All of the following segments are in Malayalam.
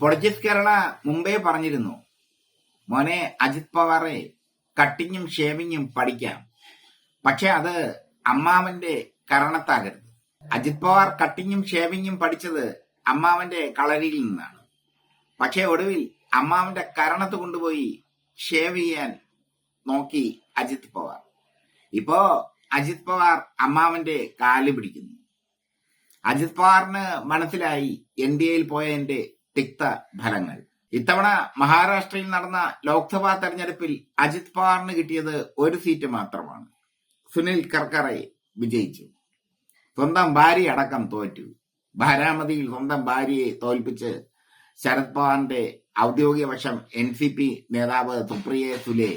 പൊളിറ്റിക്സ് കേരള മുമ്പേ പറഞ്ഞിരുന്നു മോനെ അജിത് പവാറെ കട്ടിങ്ങും ഷേവിങ്ങും പഠിക്കാം. പക്ഷെ അത് അമ്മാവന്റെ കരണത്താകരുത്. അജിത് പവാർ കട്ടിങ്ങും ഷേവിങ്ങും പഠിച്ചത് അമ്മാവന്റെ കളരിയിൽ നിന്നാണ്. പക്ഷെ ഒടുവിൽ അമ്മാവന്റെ കരണത്ത് കൊണ്ടുപോയി ഷേവ് ചെയ്യാൻ നോക്കി അജിത് പവാർ. ഇപ്പോ അജിത് പവാർ അമ്മാവന്റെ കാൽ പിടിക്കുന്നു. അജിത് പവാറിന് മനസ്സിലായി എൻ ഡി എയിൽ പോയതിന്റെ തിക്ത ഫലങ്ങൾ. ഇത്തവണ മഹാരാഷ്ട്രയിൽ നടന്ന ലോക്സഭാ തെരഞ്ഞെടുപ്പിൽ അജിത് പവാറിന് കിട്ടിയത് ഒരു സീറ്റ് മാത്രമാണ്. സുനിൽ കർക്കറെ വിജയിച്ചു. സ്വന്തം ഭാര്യ അടക്കം തോറ്റു. ബാരാമതിയിൽ സ്വന്തം ഭാര്യയെ തോൽപ്പിച്ച് ശരത് പവാറിന്റെ ഔദ്യോഗിക വശം എൻ സി പി നേതാവ് സുപ്രിയ സുലെ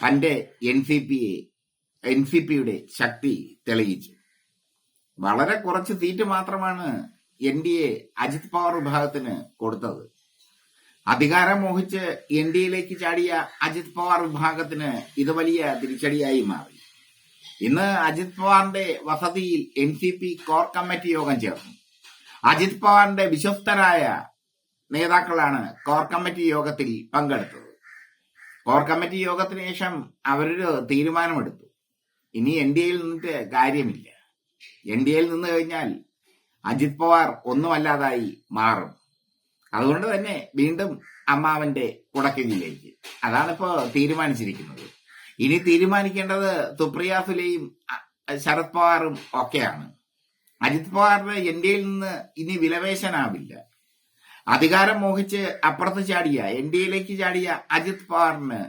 തന്റെ എൻ സി പിയെ എൻ സി പിയുടെ ശക്തി തെളിയിച്ചു. വളരെ കുറച്ച് സീറ്റ് മാത്രമാണ് N D A Ajit Pawar വിഭാഗത്തിന് കൊടുത്തത്. അധികാരം മോഹിച്ച് എൻ ഡി എയിലേക്ക് ചാടിയ അജിത് പവാർ വിഭാഗത്തിന് ഇത് വലിയ തിരിച്ചടിയായി മാറി. ഇന്ന് അജിത് പവാറിന്റെ വസതിയിൽ N C P core committee യോഗം ചേർന്നു. അജിത് പവാറിന്റെ വിശ്വസ്തരായ നേതാക്കളാണ് കോർ കമ്മിറ്റി യോഗത്തിൽ പങ്കെടുത്തത്. കോർ കമ്മിറ്റി യോഗത്തിന് ശേഷം അവരൊരു തീരുമാനമെടുത്തു. ഇനി എൻ ഡി എയിൽ നിന്നിട്ട് കാര്യമില്ല. എൻ ഡി എയിൽ നിന്ന് കഴിഞ്ഞാൽ അജിത് പവാർ ഒന്നുമല്ലാതായി മാറും. അതുകൊണ്ട് തന്നെ വീണ്ടും അമ്മാവന്റെ കുടക്കീഴിലേക്ക് അതാണിപ്പോ തീരുമാനിച്ചിരിക്കുന്നത്. ഇനി തീരുമാനിക്കേണ്ടത് സുപ്രിയ സുലെയും ശരത് പവാറും ഒക്കെയാണ്. അജിത് പവാറിന് എൻ ഡി എയിൽ നിന്ന് ഇനി വിലവേശനാവില്ല അധികാരം മോഹിച്ച് അപ്പുറത്ത് ചാടിയ എൻ ഡി എയിലേക്ക് ചാടിയ അജിത് പവാറിന്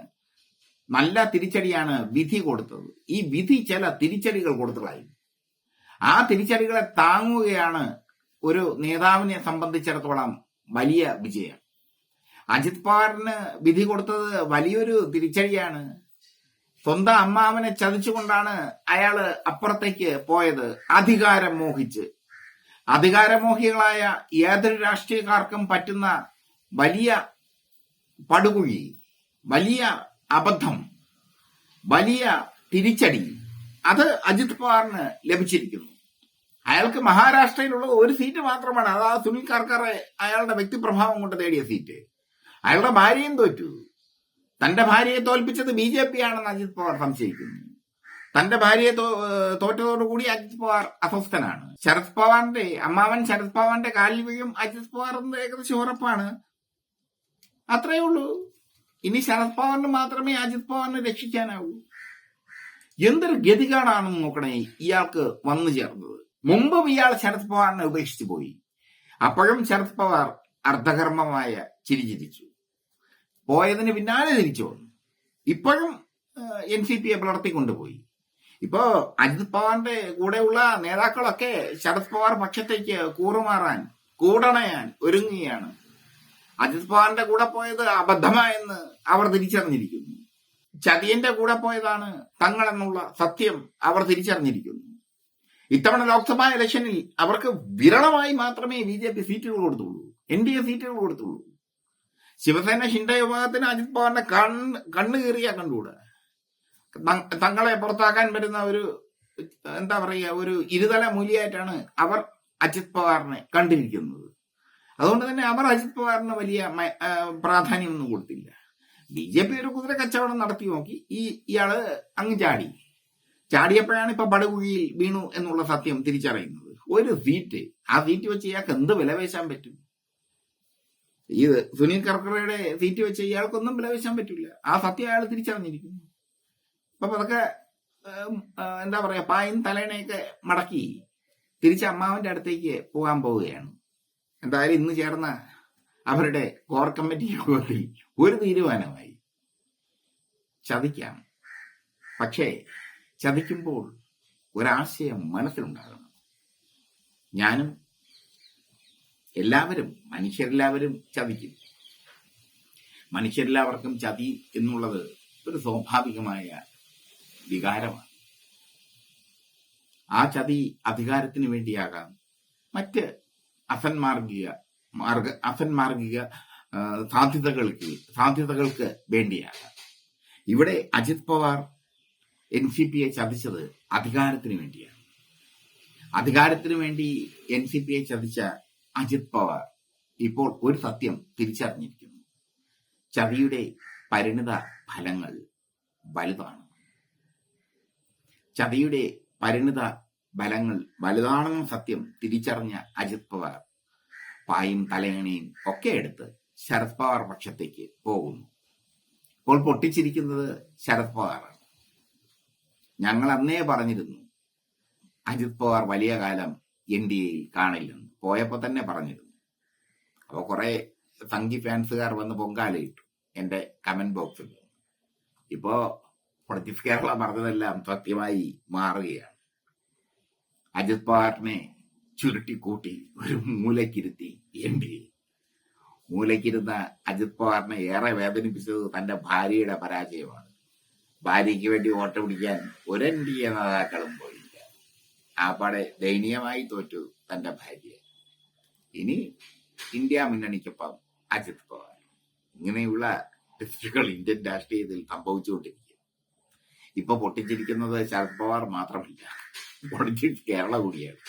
നല്ല തിരിച്ചടിയാണ് വിധി കൊടുത്തത്. ഈ വിധി ചില തിരിച്ചടികൾ കൊടുത്തതായി. ആ തിരിച്ചടികളെ താങ്ങുകയാണ് ഒരു നേതാവിനെ സംബന്ധിച്ചിടത്തോളം വലിയ വിജയം. അജിത് പവാറിന് വിധി കൊടുത്തത് വലിയൊരു തിരിച്ചടിയാണ്. സ്വന്തം അമ്മാവനെ ചതിച്ചുകൊണ്ടാണ് അയാൾ അപ്പുറത്തേക്ക് പോയത് അധികാരം മോഹിച്ച് അധികാരമോഹികളായ ഏതൊരു രാഷ്ട്രീയക്കാർക്കും പറ്റുന്ന വലിയ പടുകുഴി വലിയ അബദ്ധം വലിയ തിരിച്ചടി. അത് അജിത് പവാറിന് ലഭിച്ചിരിക്കുന്നു. അയാൾക്ക് മഹാരാഷ്ട്രയിലുള്ള ഒരു സീറ്റ് മാത്രമാണ്. അത് ആ സുനിൽ കർക്കറെ അയാളുടെ വ്യക്തിപ്രഭാവം കൊണ്ട് നേടിയ സീറ്റ്. അയാളുടെ ഭാര്യയും തോറ്റു തന്റെ ഭാര്യയെ തോൽപ്പിച്ചത് ബി ജെ പി ആണെന്ന് അജിത് പവാർ സംശയിക്കുന്നു. തന്റെ ഭാര്യയെ തോറ്റതോടുകൂടി അജിത് പവാർ അസ്വസ്ഥനാണ്. ശരത് പവാറിന്റെ അമ്മാവൻ ശരത് പവാറിന്റെ കാലിൽ അജിത് പവാർ എന്ന് ഏകദേശം ഉറപ്പാണ്. അത്രയേ ഉള്ളൂ. ഇനി ശരത് പവാറിന് മാത്രമേ അജിത് പവാറിനെ രക്ഷിക്കാനാവൂ. എന്തൊരു ഗതികേടാണെന്ന് നോക്കണേ ഇയാൾക്ക് വന്നു ചേർന്നത്. മുമ്പും ഇയാൾ ശരത് പവാറിനെ ഉപേക്ഷിച്ചു പോയി. അപ്പോഴും ശരത് പവാർ അർദ്ധകർമ്മമായ ചിരി ചിരിച്ചു. പോയതിന് പിന്നാലെ തിരിച്ചു വന്നു. ഇപ്പോഴും എൻ സി പിയെ പുലർത്തിക്കൊണ്ടുപോയി. ഇപ്പോ അജിത് പവാറിന്റെ കൂടെയുള്ള നേതാക്കളൊക്കെ ശരത് പവാർ പക്ഷത്തേക്ക് കൂറുമാറാൻ കൂടണയാൻ ഒരുങ്ങുകയാണ്. അജിത് പവാറിന്റെ കൂടെ പോയത് അബദ്ധമായെന്ന് അവർ തിരിച്ചറിഞ്ഞിരിക്കുന്നു. ചതിയന്റെ കൂടെ പോയതാണ് തങ്ങളെന്നുള്ള സത്യം അവർ തിരിച്ചറിഞ്ഞിരിക്കുന്നു. ഇത്തവണ ലോക്സഭാ ഇലക്ഷനിൽ അവർക്ക് വിരളമായി മാത്രമേ ബി ജെ പി സീറ്റുകൾ കൊടുത്തുള്ളൂ. എൻ ഡി എ സീറ്റുകൾ കൊടുത്തുള്ളൂ. ശിവസേന ഷിൻഡെ വിഭാഗത്തിന് അജിത് പവാറിന്റെ കണ്ണ് കണ്ണ് കീറിയാ കണ്ടുകൂടെ. തങ്ങളെ പുറത്താക്കാൻ വരുന്ന ഒരു എന്താ പറയുക ഒരു ഇരുതല മൂലിയായിട്ടാണ് അവർ അജിത് പവാറിനെ കണ്ടിരിക്കുന്നത്. അതുകൊണ്ട് തന്നെ അവർ അജിത് പവാറിന് വലിയ പ്രാധാന്യമൊന്നും കൊടുത്തില്ല. ബി ജെ പി ഒരു കുതിര കച്ചവടം നടത്തി നോക്കി. ഈ ഇയാൾ അങ്ങ് ചാടി. ചാടിയപ്പോഴാണ് ഇപ്പൊ പടുകുഴിയിൽ വീണു എന്നുള്ള സത്യം തിരിച്ചറിയുന്നത്. ഒരു സീറ്റ്. ആ സീറ്റ് വെച്ച് ഇയാൾക്ക് എന്ത് വിലപേശാൻ പറ്റും? ഈ സുനിൽ കർക്കറയുടെ സീറ്റ് വെച്ച് ഇയാൾക്കൊന്നും വിലപേശാൻ പറ്റില്ല. ആ സത്യം അയാൾ തിരിച്ചറിഞ്ഞിരിക്കുന്നു. അപ്പൊ അതൊക്കെ എന്താ പറയാ പായും തലേണയൊക്കെ മടക്കി തിരിച്ച് അമ്മാവന്റെ അടുത്തേക്ക് പോകാൻ പോവുകയാണ്. എന്തായാലും ഇന്ന് ചേർന്ന അവരുടെ കോർ കമ്മിറ്റി യോഗത്തിൽ ഒരു തീരുമാനമായി. ചതിക്കാം. പക്ഷേ ചതിക്കുമ്പോൾ ഒരാശയം മനസ്സിലുണ്ടാകണം. ഞാനും എല്ലാവരും മനുഷ്യരെല്ലാവരും ചതിക്കും. മനുഷ്യരെല്ലാവർക്കും ചതി എന്നുള്ളത് ഒരു സ്വാഭാവികമായ വികാരമാണ്. ആ ചതി അധികാരത്തിന് വേണ്ടിയാകാം മറ്റ് അസന്മാർഗിക മാർഗ അസന്മാർഗിക സാധ്യതകൾക്ക് സാധ്യതകൾക്ക് വേണ്ടിയാണ്. ഇവിടെ അജിത് പവാർ എൻ സി പിയെ ചതിച്ചത് അധികാരത്തിന് വേണ്ടിയാണ്. അധികാരത്തിന് വേണ്ടി എൻ സി പിയെ ചതിച്ച അജിത് പവാർ ഇപ്പോൾ ഒരു സത്യം തിരിച്ചറിഞ്ഞിരിക്കുന്നു. ചതിയുടെ പരിണിത ഫലങ്ങൾ വലുതാണ്. ചതിയുടെ പരിണിത ഫലങ്ങൾ വലുതാണെന്ന സത്യം തിരിച്ചറിഞ്ഞ അജിത് പവാർ പായും തലയണിയും ഒക്കെ എടുത്ത് ശരത് പവാർ പക്ഷത്തേക്ക് പോകുന്നു. ഇപ്പോൾ പൊട്ടിച്ചിരിക്കുന്നത് ശരത് പവാറാണ്. ഞങ്ങൾ അന്നേ പറഞ്ഞിരുന്നു അജിത് പവാർ വലിയ കാലം എൻ ഡി എയിൽ കാണില്ലെന്ന്. പോയപ്പോ തന്നെ പറഞ്ഞിരുന്നു. അപ്പോൾ കുറെ സംഘി ഫാൻസുകാർ വന്ന് പൊങ്കാലയിട്ടു എന്റെ കമന്റ് ബോക്സിൽ. ഇപ്പോ പ്രതിഫ് കേരള പറഞ്ഞതെല്ലാം സത്യമായി മാറുകയാണ്. അജിത് പവാറിനെ ചുരുട്ടിക്കൂട്ടി ഒരു മൂലക്കിരുത്തി എം പി. മൂലക്കിരുന്ന അജിത് പവാറിനെ ഏറെ വേദനിപ്പിച്ചത് തന്റെ ഭാര്യയുടെ പരാജയമാണ്. ഭാര്യയ്ക്ക് വേണ്ടി വോട്ട് പിടിക്കാൻ ഒരു എൻ ഡി എ നേതാക്കളും പോയില്ല. ആപ്പാടെ ദയനീയമായി തോറ്റു തന്റെ ഭാര്യ ഇനി ഇന്ത്യ മുന്നണിക്കൊപ്പം അജിത് പവാർ. ഇങ്ങനെയുള്ള ടെസ്റ്റുകൾ ഇന്ത്യൻ രാഷ്ട്രീയത്തിൽ സംഭവിച്ചുകൊണ്ടിരിക്കും. ഇപ്പൊ പൊട്ടിച്ചിരിക്കുന്നത് ശരത് പവാർ മാത്രമല്ല പൊട്ടിച്ചിട്ട് കേരള കൂടിയാണ്.